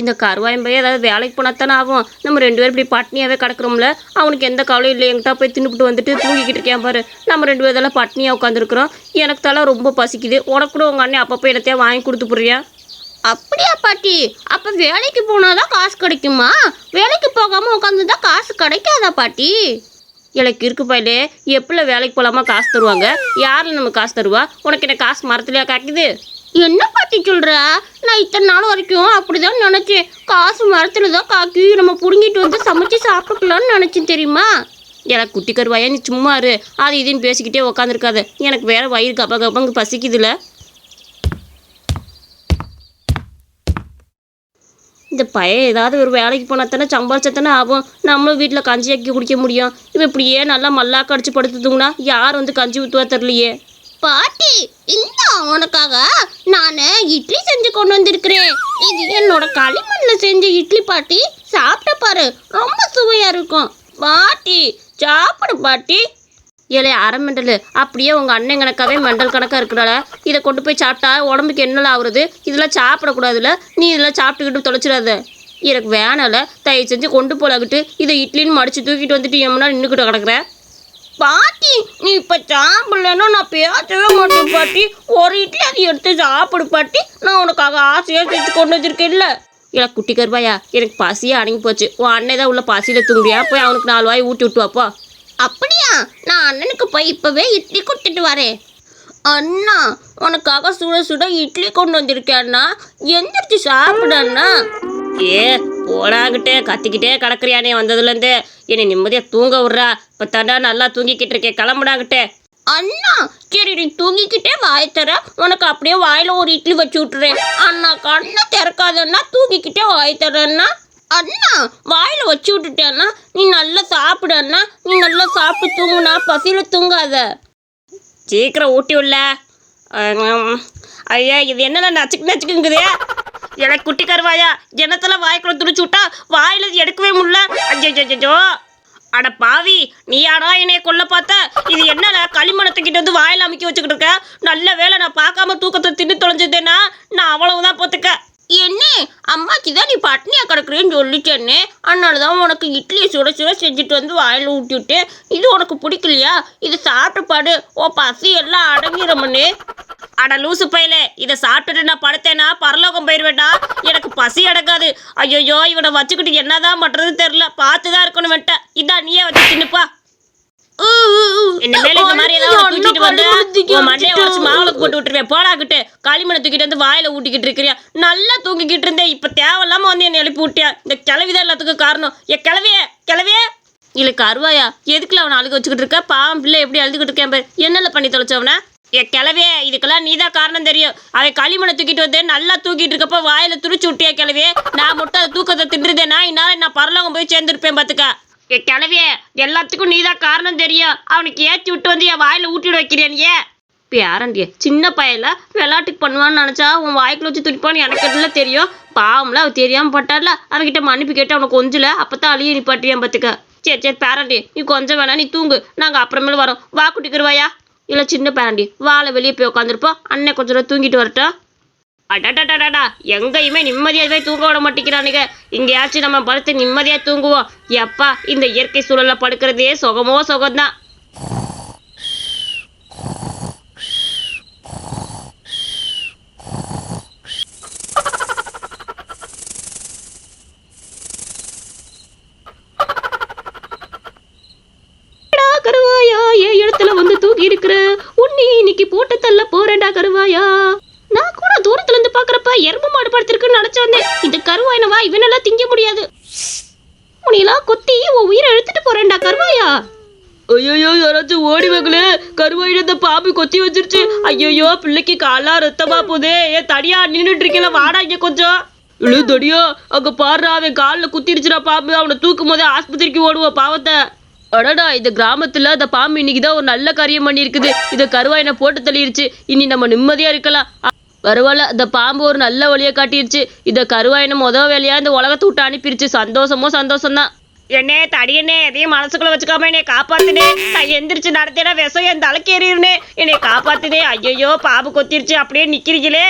இந்த கருவாயம் போய் ஏதாவது வேலைக்கு போனால் தானே ஆகும். நம்ம ரெண்டு பேரும் இப்படி பட்னியாகவே கிடக்குறோம்ல. அவனுக்கு எந்த கவலையும் இல்லை. எங்கிட்ட போய் தின்னுபிட்டு வந்துட்டு தூங்கிக்கிட்டு இருக்கேன் பாரு. நம்ம ரெண்டு பேரும் இதெல்லாம் பட்னியாக உட்காந்துருக்குறோம் எனக்கு தலை ரொம்ப பசிக்குது. உனக்கு கூட உங்கள் அண்ணன் அப்பப்போ என்னத்தையா வாங்கி கொடுத்து போறியா அப்படியா பாட்டி. அப்போ வேலைக்கு போனாதான் காசு கிடைக்குமா? வேலைக்கு போகாமல் உட்காந்துதான் காசு கிடைக்காதா பாட்டி? எனக்கு இருக்கு பையலே. எப்படில வேலைக்கு போகலாமா காசு தருவாங்க? யாரில் நம்ம காசு தருவா? உனக்கு என்ன காசு மரத்துலையா காக்குது? என்ன பாட்டி சொல்கிற நான் இத்தனை நாள் வரைக்கும் அப்படிதான் நினச்சேன். காசு மரத்தில் தான் காக்கி நம்ம பிடுங்கிட்டு வந்து சமைச்சு சாப்பிட்டுக்கலாம்னு நினச்சேன் தெரியுமா? எனக்கு குட்டி கருவாயா நீ சும்மா இரு. அது இதுன்னு பேசிக்கிட்டே உக்காந்துருக்காது. எனக்கு வேற வயிறு கப்ப கப்பங்க பசிக்குதுல. இந்த பையன் ஏதாவது ஒரு வேலைக்கு போனால் தானே சம்பாரிச்சா தானே ஆகும். நம்மளும் வீட்டில் கஞ்சி ஆக்கி குடிக்க முடியும். இவன் இப்படியே நல்லா மல்லாக்க அடிச்சு படுத்துதுங்கன்னா யார் வந்து கஞ்சி ஊற்றுவா தெரியலையே. பாட்டி இந்த உனக்காக நான் இட்லி செஞ்சு கொண்டு வந்திருக்கிறேன். இது என்னோட களிமண்ணில் செஞ்ச இட்லி பாட்டி சாப்பிட்ட பாரு ரொம்ப சுவையாக இருக்கும். பாட்டி சாப்பிடு பாட்டி. ஏழை அரை மெண்டல். அப்படியே உங்கள் அண்ணன் கணக்காவே மெண்டல் கணக்காக இருக்கிறால இதை கொண்டு போய் சாப்பிட்டா உடம்புக்கு என்னல ஆகுறது இதெல்லாம் சாப்பிடக்கூடாதுல நீ இதெல்லாம் சாப்பிட்டுக்கிட்டு தொலைச்சிடாத. எனக்கு வேணால தயவு செஞ்சு கொண்டு போலாகிட்டு இதை இட்லின்னு மடித்து தூக்கிட்டு வந்துட்டு எம்னா நின்றுக்கிட்டு கிடக்குற. பாட்டி நீ இப்போ சாப்பிடலன்னா நான் பேசவே மாட்டேன் பாட்டி. ஒரு இட்லி அதை எடுத்து சாப்பிடு பாட்டி. நான் உனக்காக ஆசையாக செஞ்சு கொண்டு வச்சிருக்கேன்ல எனக்கு குட்டி கருவாயா எனக்கு பசியே அடங்கி போச்சு. உன் அண்ணன் தான் உள்ள பசியில் தூங்குறியா? போய் அவனுக்கு நாலு வாய் ஊட்டி விட்டு வாப்பா அப்படியா? நான் அண்ணனுக்கு போய் இப்போவே இட்லி கொடுத்துட்டு வரேன். அண்ணா உனக்காக சுட சுட இட்லி கொண்டு வந்திருக்கேன் அண்ணா. எந்திரிச்சு சாப்பிடு அண்ணா. ஏ போடாங்கிட்டே கத்திக்கிட்டே கிடக்குறியானே வந்ததுலேருந்து? என்னை நிம்மதியாக தூங்க விட்றா. இப்போ தண்டா நல்லா தூங்கிக்கிட்டு இருக்கேன். கிளம்புடாங்கிட்டே. அண்ணா சரி நீ தூங்கிக்கிட்டே வாய் தர உனக்கு அப்படியே வாயில ஒரு இட்லி வச்சு விட்டுறேன். அண்ணா கண்ணை திறக்காதன்னா தூங்கிக்கிட்டே வாய் தரேன்னா அண்ணா வாயில வச்சு விட்டுட்டேன்னா நீ நல்லா சாப்பிடு அண்ணா நீ நல்லா சாப்பிட்டு தூங்குனா பசியில தூங்காத. சீக்கிரம் ஊட்டி விடல ஐயா இது என்னடா நச்சுக்கு நச்சுக்குங்குது? எனக்கு குட்டி கருவாயா? ஜனத்தில் வாய்க்குள்ள துடிச்சு விட்டா வாயில எடுக்கவே முடியல. ஐயோ அட பாவி நீ யாரா என்னைய கொல்ல பார்த்த? இது என்னடா களிமணத்துக்கிட்ட வந்து வாயில அமைக்க வச்சுக்கிட்டு இருக்க? நல்ல வேளை நான் பார்க்காம தூக்கத்தை தின்னு தொலைஞ்சதுன்னா நான் அவ்வளவுதான் பார்த்துக்க என்ன அம்மாச்சி தான் நீ பட்னியா கிடக்குறேன்னு சொல்லிச்சேன்னு அதனால தான் உனக்கு இட்லியை சுட சுட செஞ்சுட்டு வந்து வாயில் ஊட்டிவிட்டு இது உனக்கு பிடிக்கலையா? இது சாப்பிட்டு பாடு. ஓ பசி எல்லாம் அடங்கிடுமண்ணே அட லூசு பையலே இதை சாப்பிட்டுட்டு நான் படுத்தேனா? பரலோகம் போயிடுவேண்டா எனக்கு பசி அடங்காது. ஐயோ இவனை வச்சுக்கிட்டு என்னதான் பண்ணுறதுன்னு தெரில பார்த்து தான் இருக்கணும் வந்துட்டேன் இதான் நீயே வச்சு தின்னுப்பா. என்ன மேல இந்த மாதிரி ஏதாவது தூக்கிட்டு வந்து உன் மண்டைய உடச்சு மாவுல போட்டு விட்டுருவேன் போடாக்கிட்டு களிமண்ணை தூக்கிட்டு வந்து வாயில ஊட்டிக்கிட்டு இருக்கிறியா? நல்லா தூங்கிக்கிட்டு இருந்தேன். இப்ப தேவையில்லாம வந்து என்னை எழுப்பி விட்டியா? இந்த கிளவிதான் எல்லாத்துக்கும் காரணம். என் கிளவியே கிளவியே இல்ல கருவாயா எதுக்குல அவனை அழுக வச்சுக்கிட்டு இருக்க? பாவம் பிள்ளை எப்படி அழுதுகிட்டு இருக்கேன் பாரு. என்னல பண்ணி தொலைச்சவன என் கிளவியே இதுக்கெல்லாம் நீதான் காரணம் தெரியும். அவன் களிமண்ணை தூக்கிட்டு வந்து நல்லா தூக்கிட்டு இருக்கப்ப வாயில துருச்சு விட்டியா கிளவியே நான் மட்டும் தூக்கத்தை தின்றுதேனா? இந்நேரம் நான் பரலோகம் போய் சேர்ந்துருப்பேன் பாத்துக்க. ஏ கிளவிய எல்லாத்துக்கும் நீதான் காரணம் தெரியும். அவனுக்கு ஏற்றி விட்டு வந்து என் வாயில ஊட்டிட வைக்கிறேனியே நீ பேரண்டிய சின்ன பையல விளையாட்டுக்கு பண்ணுவான்னு நினச்சா உன் வாய்க்குள்ள வச்சு துடிப்பான்னு எனக்கு எல்லாம் தெரியும்? பாவம்ல அவ தெரியாம பட்டால அவன்கிட்ட மன்னிப்பு கேட்டு அவனை கொஞ்சல அப்பதான் அழிய நிப்பாட்டியான் பார்த்துக்க சரி சரி பேரண்டி நீ கொஞ்சம் வேணா நீ தூங்கு. நாங்கள் அப்புறமேல வரோம். வா குட்டிக்கிறவாயா இல்லை சின்ன பேரண்டி வாழை வெளியே போய் உட்காந்துருப்போம் அண்ணன் கொஞ்சம் நேரம் தூங்கிட்டு வரட்டும். அடடடடடா எங்கேயுமே நிம்மதியாகவே தூங்க விட மாட்டேங்கிறானுங்க. இங்கேயாச்சும் நம்ம படுத்து நிம்மதியாக தூங்குவோம். எப்பா இந்த இயற்கை சூழல்ல படுக்கிறதே சுகமோ சுகம்தான். கொத்தி வச்சிருச்சு. ஐயோ பிள்ளைக்கு காலா ரத்தமா போதே ஏ தடியா நின்றுட்டு இருக்கல வாடா இங்க கொஞ்சம். இழு தடியோ அங்க பாடுறா அவன் காலில் குத்திருச்சுடா பாம்பு. அவனை தூக்கும் போதே ஆஸ்பத்திரிக்கு ஓடுவோம் பாவத்தை. அடடா இந்த கிராமத்துல அந்த பாம்பு இன்னைக்கு தான் ஒரு நல்ல காரியம் பண்ணியிருக்குது. இதை கருவாயினை போட்டு தள்ளிருச்சு. இனி நம்ம நிம்மதியா இருக்கலாம். பரவாயில்ல இந்த பாம்பு ஒரு நல்ல வழியை காட்டிருச்சு. இதை கருவாயினை முத வேலையா இந்த உலகத்தை விட்டு அனுப்பிருச்சு. சந்தோஷமோ சந்தோஷம்தான். என்னே தடியனே எதையும் மனசுக்குள்ள வச்சுக்காம என்னை காப்பாத்துனே. நான் எந்திரிச்சு நடத்தினா விஷம் என் தலைக்கு என்னை காப்பாத்துனே. ஐயோ பாம்பு கொத்திருச்சு அப்படியே நிக்கிறீங்களே.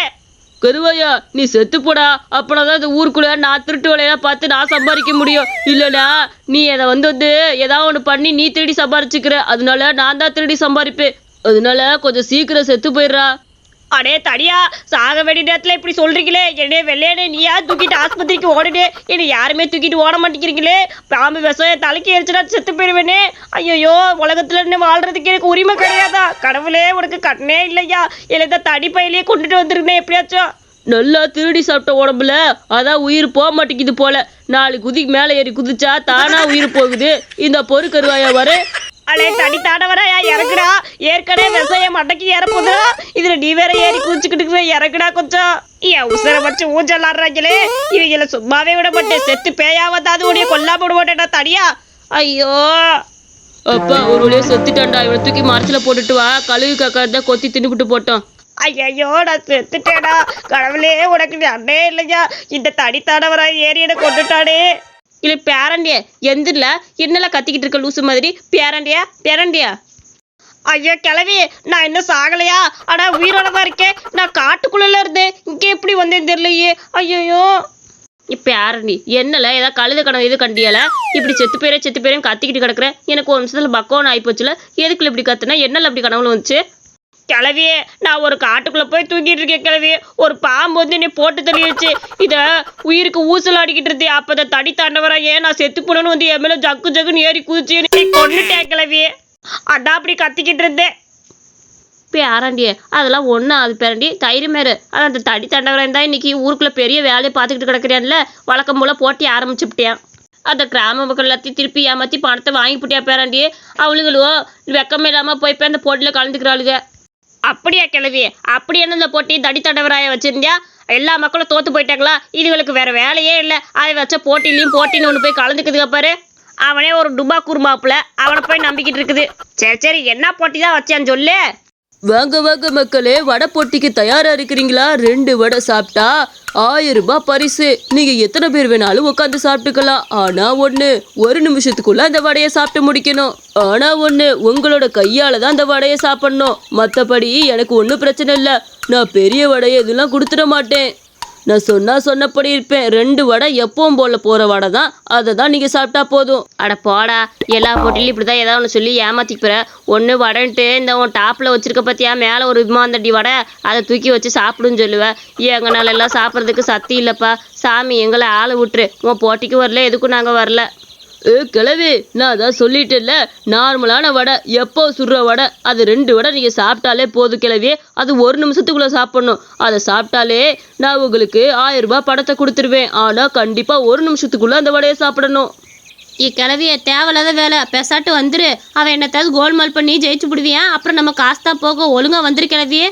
கருவாயா நீ செத்து போடா அப்பதான் இந்த ஊருக்குள்ள நான் திருட்டு வேலையெல்லாம் பார்த்து நான் சம்பாதிக்க முடியும். இல்லடா நீ அதை வந்து வந்து ஏதாவது ஒன்று பண்ணி நீ திருடி சம்பாரிச்சுக்கிற. அதனால நான் தான் திருடி சம்பாதிப்பேன். அதனால கொஞ்சம் சீக்கிரம் செத்து போயிடுறா. அடே தடியா சாக வேண்டிய நேரத்துல இப்படி சொல்றீங்களே? என்னே வெள்ளையனே நீயா? தூக்கிட்டு ஆஸ்பத்திரிக்கு ஓடுனே? என்னை யாருமே தூக்கிட்டு ஓட மாட்டேங்கிறீங்களே? பாம்பு விஷம் என் தலைக்கு எரிச்சுனா செத்து போயிடுவேனே ஐயோ உலகத்துல இருந்து வாழ்றதுக்கு எனக்கு உரிமை கிடையாதா? கடவுளே உனக்கு கட்டனே இல்லையா? இல்லை இந்த தடி பையிலேயே கொண்டுட்டு வந்துருந்தேன் எப்படியாச்சும். நல்லா திருடி சாப்பிட்ட உடம்புல அதான் உயிர் போக மாட்டேங்குது போல. நாலு குதிக்கு மேலே ஏறி குதிச்சா தானா உயிர் போகுது. இந்த பொறுக்கருவாயா வர அடே தடி தாண்டவராயா இறக்குடா. ஏற்கனவே விவசாய மட்டைக்கு ஏறப்போதா இதுல நீ வேற ஏறி குதிச்சுக்கிட்டு இறக்குடா கொஞ்சம். என் உசுரை வச்சு ஊஞ்சலாடுறாங்களே. இவங்கள சும்மாவே விட மாட்டேன். செத்து பேயாவதாவது உடைய கொல்லாம விட மாட்டேன்டா தடியா. ஐயோ. அப்பா ஒரு வழியா செத்துட்டான்டா. இவனை தூக்கி மரத்துல போட்டுட்டு வா. கழுவி காக்கா தான் கொத்தி தின்னுபிட்டு போட்டோம். ஐயோ நான் செத்துட்டேடா கடவுளே உனக்கு அண்ணே இல்லையா? இந்த தடி தாண்டவராய் ஏறி என்னை கொண்டுட்டானே. இல்லை பேரண்டியா எந்திரில என்னெல்லாம் கத்திக்கிட்டு இருக்க லூசு மாதிரி பேரண்டியா பேரண்டியா? ஐயோ கிளவி நான் இன்னும் சாகலையா? ஆனா உயிரோட தான் இருக்கேன் நான் காட்டுக்குள்ள இருந்தேன். இங்க எப்படி வந்தேன்னு தெரியலையே. ஐயோ இப்போ யாரண்டி என்னல ஏதாவது கழுத கனவு இது கண்டியால? இப்படி செத்து பேரே செத்து பேரையும் கத்திக்கிட்டு கிடக்குறேன் எனக்கு ஒரு நிமிஷத்துல பக்கோன்னு ஆயிப்போச்சுல எதுக்குள்ள இப்படி கத்துனா? என்னல அப்படி கனவுல வந்துச்சு. கிளவியே நான் ஒரு காட்டுக்குள்ள போய் தூங்கிட்டு இருக்கேன் கிளவி ஒரு பாம்பு வந்து என்னை போட்டு தள்ளிடுச்சு. இத உயிருக்கு ஊசல் அடிக்கிட்டு இருந்தே அப்போ அதை தடி தாண்டவரா ஏன் நான் செத்து போனேன்னு வந்து என் மேல ஜக்கு ஜக்குன்னு ஏறி குதிச்சு நீ கொண்டுட்டேன் கிளவியே அதான் அப்படி கத்திக்கிட்டு இருந்தேன். பேரண்டியே அதெல்லாம் ஒன்றும் அது பேரண்டி. தைரியம் மேரு ஆனால் அந்த தடி தண்டவரன் தான் இன்னைக்கு ஊருக்குள்ள பெரிய வேலையை பார்த்துக்கிட்டு கிடக்கிறேன்ல வழக்கம் போல போட்டி ஆரம்பிச்சுப்பிட்டேன் அந்த கிராம மக்கள் எல்லாத்தையும் திருப்பி ஏமாத்தி பணத்தை வாங்கி போட்டியா பேராண்டி? அவளுகளோ வெக்கமே இல்லாமல் போய் போய் அந்த போட்டியில் கலந்துக்கிறாளுங்க அப்படியா கிளவி அப்படி என்ன இந்த போட்டி? தடி தடவராய வச்சிருந்தியா? எல்லா மக்களும் தோத்து போயிட்டாங்களா? இதுகளுக்கு வேற வேலையே இல்லை. அதை வச்ச போட்டிலையும் போட்டின்னு ஒன்று போய் கலந்துக்குதுங்க பாரு. அவனே ஒரு டுபா குருமாப்புல. அவனை போய் நம்பிக்கிட்டு இருக்குது. சரி சரி என்ன போட்டி தான் வச்சான்னு சொல்லு. வாங்க வாங்க மக்களே வடை போட்டிக்கு தயாரா இருக்கிறீங்களா? ரெண்டு வடை சாப்பிட்டா ஆயிரம் ரூபாய் பரிசு. நீங்க எத்தனை பேர் வேணாலும் உட்காந்து சாப்பிட்டுக்கலாம். ஆனா ஒண்ணு ஒரு நிமிஷத்துக்குள்ள அந்த வடையை சாப்பிட்டு முடிக்கணும். ஆனா ஒண்ணு உங்களோட கையால தான் அந்த வடையை சாப்பிடணும். மத்தபடி எனக்கு ஒன்றும் பிரச்சனை இல்லை. நான் பெரிய வடையை இதெல்லாம் கொடுத்துட மாட்டேன். நான் சொன்னால் சொன்னபடி இருப்பேன். ரெண்டு வடை எப்பவும் போல போற வடை தான். அதை தான் நீங்கள் சாப்பிட்டா போதும். அட போடா. எல்லா போட்டிலையும் இப்படி தான் ஏதாவது ஒன்று சொல்லி ஏமாத்திக்கிற ஒன்று வடைன்ட்டு இந்த உன் டாப்பில் வச்சிருக்க பார்த்தியா மேலே ஒரு விமாந்தண்டி வடை. அதை தூக்கி வச்சு சாப்பிடுன்னு சொல்லுவேன் எங்கனால எல்லாம் சாப்பிட்றதுக்கு சக்தி இல்லைப்பா. சாமி எங்களை ஆளை விட்டுரு. உன் போட்டிக்கு வரல எதுக்கும் நாங்கள் வரல. ஏ கிழவி நான் அதான் சொல்லிட்டேன்ல. நார்மலான வடை எப்போ சுடுற வடை அது ரெண்டு வடை நீங்கள் சாப்பிட்டாலே போதும் கிழவி. அது ஒரு நிமிஷத்துக்குள்ளே சாப்பிடணும். அதை சாப்பிட்டாலே நான் உங்களுக்கு ஆயிரம் ரூபாய் படத்தை கொடுத்துருவேன். ஆனால் கண்டிப்பாக ஒரு நிமிஷத்துக்குள்ளே அந்த வடையை சாப்பிடணும். இக்கிழவிய தேவையில்லாத வேலை. பெசாட்டு வந்துரு. அவன் என்னத்தாவது கோல்மால் பண்ணி ஜெயிச்சு விடுவியா அப்புறம் நம்ம காசு தான் போக ஒழுங்காக வந்துரு கிழவியே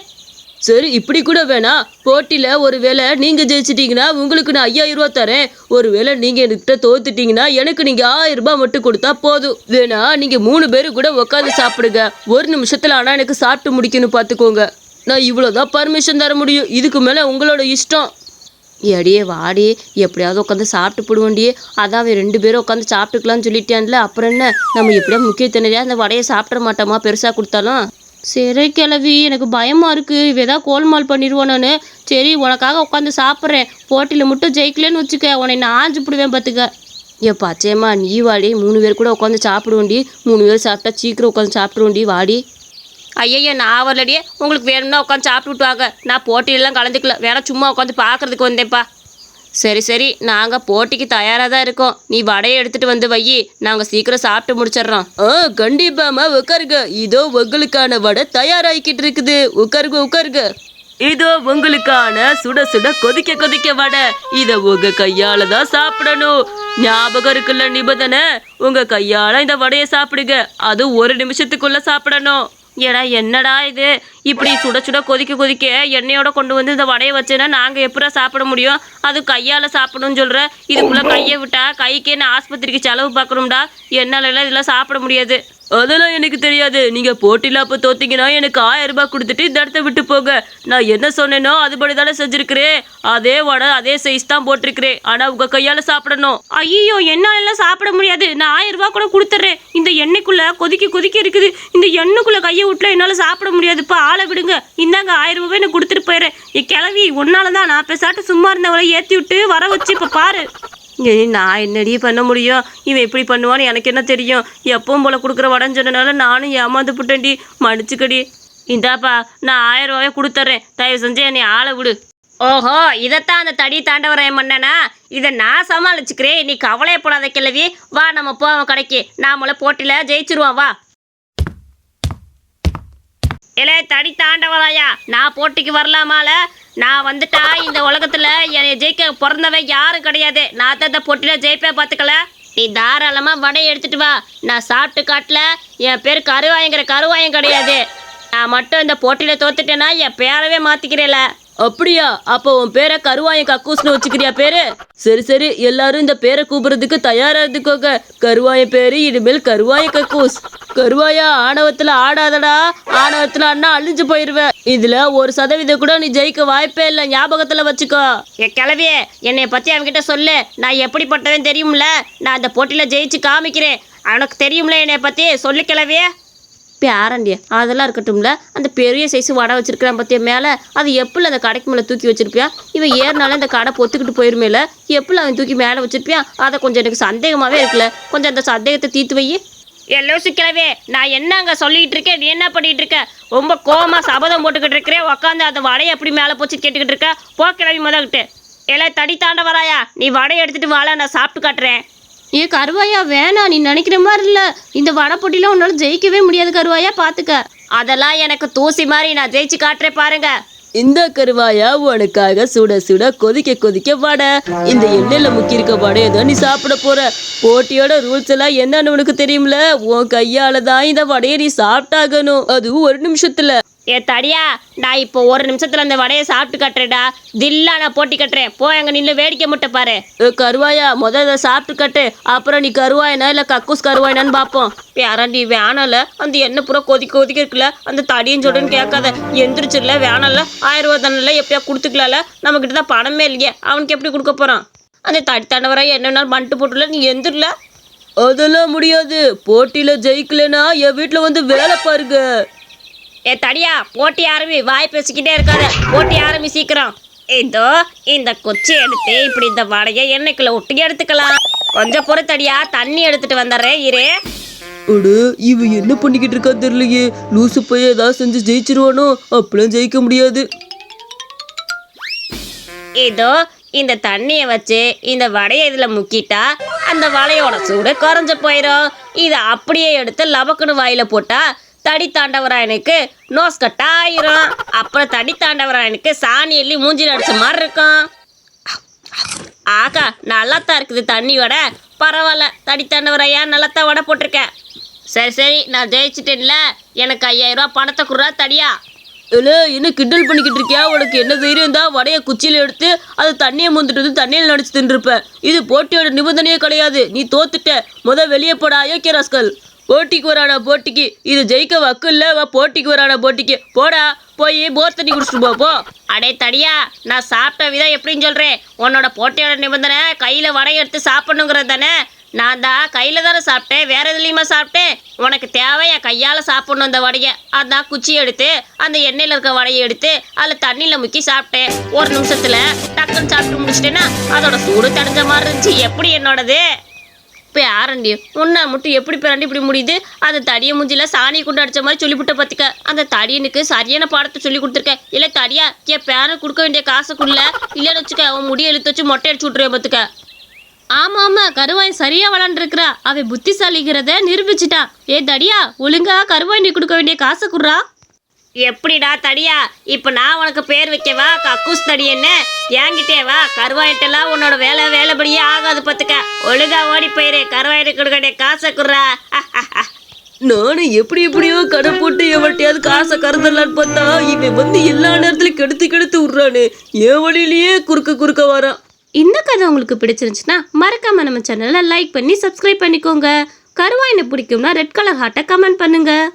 சரி இப்படி கூட வேணாம் போட்டியில் ஒரு வேளை நீங்கள் ஜெயிச்சிட்டிங்கன்னா உங்களுக்கு நான் ஐயாயிரம் ரூபா தரேன். ஒரு வேளை நீங்கள் என்கிட்ட தோத்துட்டிங்கன்னா எனக்கு நீங்கள் ஆயிரம் ரூபாய் மட்டும் கொடுத்தா போதும். வேணா நீங்கள் மூணு பேரும் கூட உட்காந்து சாப்பிடுங்க. ஒரு நிமிஷத்தில் ஆனால் எனக்கு சாப்பிட்டு முடிக்கணும் பார்த்துக்கோங்க நான் இவ்வளோதான் பர்மிஷன் தர முடியும். இதுக்கு மேலே உங்களோட இஷ்டம். எடியே வாடி. எப்படியாவது உட்காந்து சாப்பிட்டு போடுவோண்டியே. அதான் அவன் ரெண்டு பேரும் உட்காந்து சாப்பிட்டுக்கலாம்னு சொல்லிட்டான்ல. அப்புறம் என்ன? நம்ம எப்படியா முக்கியத்தினரையா அந்த வடையை சாப்பிட மாட்டோமா? பெருசாக கொடுத்தாலும். சரி கிளவி எனக்கு பயமாக இருக்குது இவ ஏதாவது கோல்மால் பண்ணிடுவோம் நான் சரி உனக்காக உட்காந்து சாப்பிட்றேன். போட்டியில் மட்டும் ஜெயிக்கலன்னு வச்சுக்க. உன்னை நான் ஆஞ்சு போடுவேன் பார்த்துக்க ஏ பச்சையம்மா நீ வாடி. மூணு பேர் கூட உட்காந்து சாப்பிடுவோண்டி. மூணு பேர் சாப்பிட்டா சீக்கிரம் உட்காந்து சாப்பிடுவோண்டி. வாடி. ஐயய்யா நான் வரலடியே உங்களுக்கு வேணும்னா உட்காந்து சாப்பிட்டு வாங்க. நான் போட்டியிலலாம் கலந்துக்கல. வேணா சும்மா உட்காந்து பார்க்குறதுக்கு வந்தேன்ப்பா. சரி சரி. நாங்கள் போட்டிக்கு தயாராக தான் இருக்கோம். நீ வடையை எடுத்துட்டு வந்து வை. நாங்கள் சீக்கிரம் சாப்பிட்டு முடிச்சிடுறோம். ஆ கண்டிப்பாம்மா உட்காருங்க இதோ உங்களுக்கான வடை தயாராகிக்கிட்டு இருக்குது. உட்காருங்க உட்காருங்க இதோ உங்களுக்கான சுட சுட கொதிக்க கொதிக்க வடை. இத உங்க கையால தான் சாப்பிடணும். ஞாபகம் இருக்குல்ல நிபந்தனை? உங்க கையால இந்த வடையை சாப்பிடுங்க. அது ஒரு நிமிஷத்துக்குள்ள சாப்பிடணும். ஏடா என்னடா இது? இப்படி சுட சுட கொதிக்க கொதிக்க எண்ணெயோட கொண்டு வந்து இந்த வடையை வச்சேன்னா நாங்கள் எப்படா சாப்பிட முடியும்? அது கையால் சாப்பிடணும்னு சொல்கிற இதுக்குள்ளே கையை விட்டா கைக்கே நான் ஆஸ்பத்திரிக்கு செலவு பார்க்கணும்டா. என்னால் இதெல்லாம் சாப்பிட முடியாது. அதெல்லாம் எனக்கு தெரியாது. நீங்கள் போட்டியில் அப்போ தோத்தீங்கன்னா எனக்கு ஆயிரம் ரூபாய் கொடுத்துட்டு இந்த இடத்த விட்டு போங்க. நான் என்ன சொன்னேனோ அதுபடி தானே செஞ்சுருக்கிறேன். அதே வடை அதே சைஸ் தான் போட்டிருக்கிறேன். ஆனால் உங்கள் கையால் சாப்பிடணும். ஐயோ என்னால எல்லாம் சாப்பிட முடியாது. நான் ஆயிரம் ரூபாய் கூட கொடுத்துட்றேன். இந்த எண்ணெய்க்குள்ளே கொதிக்க கொதிக்க இருக்குது. இந்த எண்ணெய்க்குள்ளே கையை விட்டுல என்னால் சாப்பிட முடியாதுப்பா. ஆளை விடுங்க. இந்தாங்க ஆயிரம் ரூபாய் நான் கொடுத்துட்டு போயிடுறேன். என் கிளவி உன்னால தான் நான் பேசாட்டு சும்மா இருந்தவளை ஏற்றி விட்டு வர வச்சு இப்போ பாரு. நான் என்னடி பண்ண முடியும்? இவன் இப்படி பண்ணுவான்னு எனக்கு என்ன தெரியும்? எப்பவும் போல கொடுக்குற வடன்னு சொன்னனால நானும் ஏமாந்து புட்டேன்டி. மன்னிச்சுக்கடி. இந்தாப்பா நான் ஆயிரம் ரூபாயை கொடுத்துட்றேன் தயவு செஞ்சு என்னை ஆளை விடு. ஓஹோ இதைத்தான் அந்த தடி தாண்டவராயம் பண்ணனா இதை நான் சமாளிச்சுக்கிறேன். நீ கவலையப்படாத கிழவி. வா நம்ம போவோம் கடைக்கு. நாமள போட்டியில் ஜெயிச்சிருவோம் வா. இலே தடி தாண்டவராயா? நான் போட்டிக்கு வரலாமால? நான் வந்துட்டா இந்த உலகத்தில் என்னை ஜெயிக்க பிறந்தவன் யாரும் கிடையாது. நான் தான் இந்த பொட்டியில் ஜெயிப்பேன் பார்த்துக்கல. நீ தாராளமாக வடையை எடுத்துகிட்டு வா. நான் சாப்பிட்டு காட்டல என் பேர் கருவாயங்கிற கருவாயம் கிடையாது. நான் மட்டும் இந்த போட்டியில் தோத்துட்டேன்னா என் பேரவே மாற்றிக்கிறேன்ல அப்படியா? அப்போ உன் பேரை கருவாயன் கக்கூஸ்னு வச்சுக்கிறியா பேரு? சரி சரி. எல்லாரும் இந்த பேரை கூப்பிடுறதுக்கு தயாரா இருந்துக்கோங்க. கருவாய பேரு இனிமேல் கருவாய கக்கூஸ். கருவாயா ஆணவத்துல ஆடாதடா. ஆணவத்துல அண்ணா அழிஞ்சு போயிருவேன் இதுல ஒரு சதவீதம் கூட நீ ஜெயிக்க வாய்ப்பே இல்லை. ஞாபகத்துல வச்சுக்கோ. என் கிளவியே என்னை பற்றி அவன்கிட்ட சொல்லு. நான் எப்படிப்பட்டவன் தெரியும்ல? நான் அந்த போட்டியில் ஜெயிச்சு காமிக்கிறேன். அவனுக்கு தெரியும்ல என்னை பற்றி சொல்லு கிளவியே பேரண்டிய அதெல்லாம் இருக்கட்டும்ல. அந்த பெரிய சைஸ் வடை வச்சிருக்கிறான் பத்திய மேலே. அது எப்படி அந்த கடைக்கு மேலே தூக்கி வச்சிருப்பியா? இவன் ஏறினாலும் இந்த கடை பொத்துக்கிட்டு போயிருமேல. எப்படி அவன் தூக்கி மேலே வச்சிருப்பியான் அதை கொஞ்சம் எனக்கு சந்தேகமாகவே இருக்குல்ல. கொஞ்சம் அந்த சந்தேகத்தை தீர்த்து வை எல்லோ சிக்கலவே நான் என்ன அங்கே சொல்லிட்டு இருக்கேன்? நீ என்ன பண்ணிட்டு இருக்க? ரொம்ப கோமா சபதம் போட்டுக்கிட்டு இருக்கிறேன் உட்காந்து அந்த வடையை எப்படி மேலே போச்சு கேட்டுக்கிட்டு இருக்க? போ கிளவி முதல்கிட்டு. எல்லாம் தடி தாண்ட வராயா நீ வடையை எடுத்துட்டு வாழ நான் சாப்பிட்டு காட்டுறேன். ஏ கருவாயா வேணாம் நீ நினைக்கிற மாதிரி இல்லை. இந்த வடை உன்னால் உன்னால ஜெயிக்கவே முடியாது கருவாயா. பார்த்துக்க அதெல்லாம் எனக்கு தூசி மாதிரி நான் ஜெயிச்சு காட்டுறேன் பாருங்க. இந்த கருவாயா உனக்காக சுட சுட கொதிக்க கொதிக்க வடை. இந்த எண்ணெயில முக்கி இருக்க வடையை தான் நீ சாப்பிட போற. போட்டியோட ரூல்ஸ் எல்லாம் என்னன்னு உனக்கு தெரியும்ல? உன் கையால தான் இந்த வடையை நீ சாப்பிட்டாகணும். அதுவும் ஒரு நிமிஷத்துல. ஏ தடியா நான் இப்போ ஒரு நிமிஷத்துல அந்த வடையை சாப்பிட்டு கட்டுறேடா தில்லா நான் போட்டி கட்டுறேன். போ அங்க நின்று வேடிக்கை முட்டை பாரு. ஏ, கருவாயா முத இதை சாப்பிட்டு கட்டு. அப்புறம் நீ கருவாயினா இல்லை கக்கூஸ் கருவாயனான்னு பாப்போம் நீ வேணால அந்த எண்ணெய் பூரா கொதிக்க கொதிக்க இருக்குல்ல. அந்த தடியும் சொல்லுன்னு கேட்காத. எந்திரிச்சிடல வேணால ஆயிரம் ரூபா தானே எப்படியா கொடுத்துக்கலாம்ல? நம்மக்கிட்ட தான் பணமே இல்லையே. அவனுக்கு எப்படி கொடுக்க போறான்? அந்த தடி தண்டவரா என்னென்ன மண்ட்டு போட்டுல நீ எந்திரல. அதெல்லாம் முடியாது. போட்டியில் ஜெயிக்கலைன்னா என் வீட்டில் வந்து வேலை பாருங்க. ஏ தடியா போட்டி ஆரம்பி வாய் பேசிக்கிட்டே இருக்காத. போட்டி ஆரம்பி சீக்கிரம். இதோ இந்த குச்சி எடுத்து இப்படி இந்த வடையை எண்ணெய்க்குள்ள ஒட்டி எடுத்துக்கலாம். கொஞ்சம் பொறு தடியா தண்ணி எடுத்துட்டு வந்துடுறேன் இரு. அட இவ என்ன பண்ணிக்கிட்டு இருக்கா தெரியலையே. லூசு போய் ஏதாவது செஞ்சு ஜெயிச்சிருவானோ? அப்பெல்லாம் ஜெயிக்க முடியாது. இதோ இந்த தண்ணியை வச்சு இந்த வடையை இதில் முக்கிட்டா அந்த வடையோட சூடு குறைஞ்சு போயிடும் இதை அப்படியே எடுத்து லபக்குன்னு வாயில போட்டா தடி தாண்டவராயனுக்கு நோஸ் கட்டாயிரும் அப்புறம் தடி தாண்டவராயனுக்கு சாணி எள்ளி மூஞ்சி அடிச்ச மாதிரி இருக்கும். ஆகா நல்லாத்தான் இருக்குது தண்ணி வடை. பரவாயில்ல தடி தாண்டவராயா நல்லாத்தான் வடை போட்டிருக்கேன் சரி சரி நான் ஜெயிச்சிட்டேன்ல. எனக்கு ஐயாயிரம் பணத்தை குடுறா தடியா. இல்லை என்ன கிண்டல் பண்ணிக்கிட்டு இருக்கியா? உனக்கு என்ன தைரியம் தான் வடையை குச்சியில் எடுத்து அது தண்ணியை முந்துட்டு வந்து தண்ணியில் நடிச்சு தின்றுப்ப இது போட்டியோட நிபந்தனையே கிடையாது. நீ தோத்துட்ட. முத வெளியே போடா அயோக்கிய ராஸ்கல் போட்டிக்கு வரானா போட்டிக்கு? இது ஜெயிக்க வக்கு இல்ல வா போட்டிக்கு வரானா போட்டிக்கு. போடா போய் போர் தண்ணி குடிச்சிட்டு போ போ. அடே தடியா நான் சாப்பிட்ட விதம் எப்படின்னு சொல்கிறேன் உன்னோட போட்டியோட நிபந்தனை கையில் வடை எடுத்து சாப்பிடணுங்கிறது தானே? நான் தான் கையில் தானே சாப்பிட்டேன் வேற எதுலேயுமா சாப்பிட்டேன்? உனக்கு தேவை என் கையால் சாப்பிடணும் அந்த வடையை. அதான் குச்சி எடுத்து அந்த எண்ணெயில் இருக்க வடையை எடுத்து அதில் தண்ணியில் முக்கி சாப்பிட்டேன். ஒரு நிமிஷத்தில் டக்குன்னு சாப்பிட்டு முடிச்சிட்டேன்னா அதோட சூடு தணிஞ்ச மாதிரி இருந்துச்சு. எப்படி என்னோடது? இப்போ யாரண்டி உன்னை மட்டும் எப்படி பிறண்டி இப்படி முடியுது? அந்த தடியை முஞ்சில சாணி கொண்டு அடிச்ச மாதிரி சொல்லிவிட்ட பார்த்துக்க அந்த தடியனுக்கு சரியான பாடத்தை சொல்லி கொடுத்துருக்க. இல்லை தடியா என் பேரன் கொடுக்க வேண்டிய காசை இல்லைன்னு வச்சுக்க அவன் முடிய இழுத்து வச்சு மொட்டை அடிச்சு விட்ருவேன் பார்த்துக்க ஆமா ஆமா கருவாய் சரியா வளர்ந்துருக்குறா. அவ புத்திசாலிங்கிறத நிரூபிச்சிட்டா. ஏ தடியா ஒழுங்கா கருவாய் நீ கொடுக்க வேண்டிய காசை குடுறா. எப்படிடா தடியா? இப்ப நான் உனக்கு பேர் வைக்கவா? கக்கூஸ் தடி என்ன? என்கிட்டே வா. கருவாயிட்டெல்லாம் உன்னோட வேலை வேலைப்படியே ஆகாது பத்துக்க. ஒழுங்கா ஓடி போயிரு. கருவாயிட்டு கொடுக்க வேண்டிய காசை குடுறா. நானும் எப்படி எப்படியோ கடை போட்டு எவட்டையாவது காசை கறந்துடலான்னு பார்த்தா இவன் வந்து எல்லா நேரத்துலயும் கெடுத்து கெடுத்து விட்றானு. என் வழியிலேயே குறுக்க குறுக்க வரான் இந்த கதை உங்களுக்கு பிடிச்சிருந்துச்சுன்னா மறக்காம நம்ம சேனலை லைக் பண்ணி சப்ஸ்கிரைப் பண்ணிக்கோங்க. கருவாயினை பிடிக்கும்னா ரெட் கலர் ஹார்ட்டை கமெண்ட் பண்ணுங்க.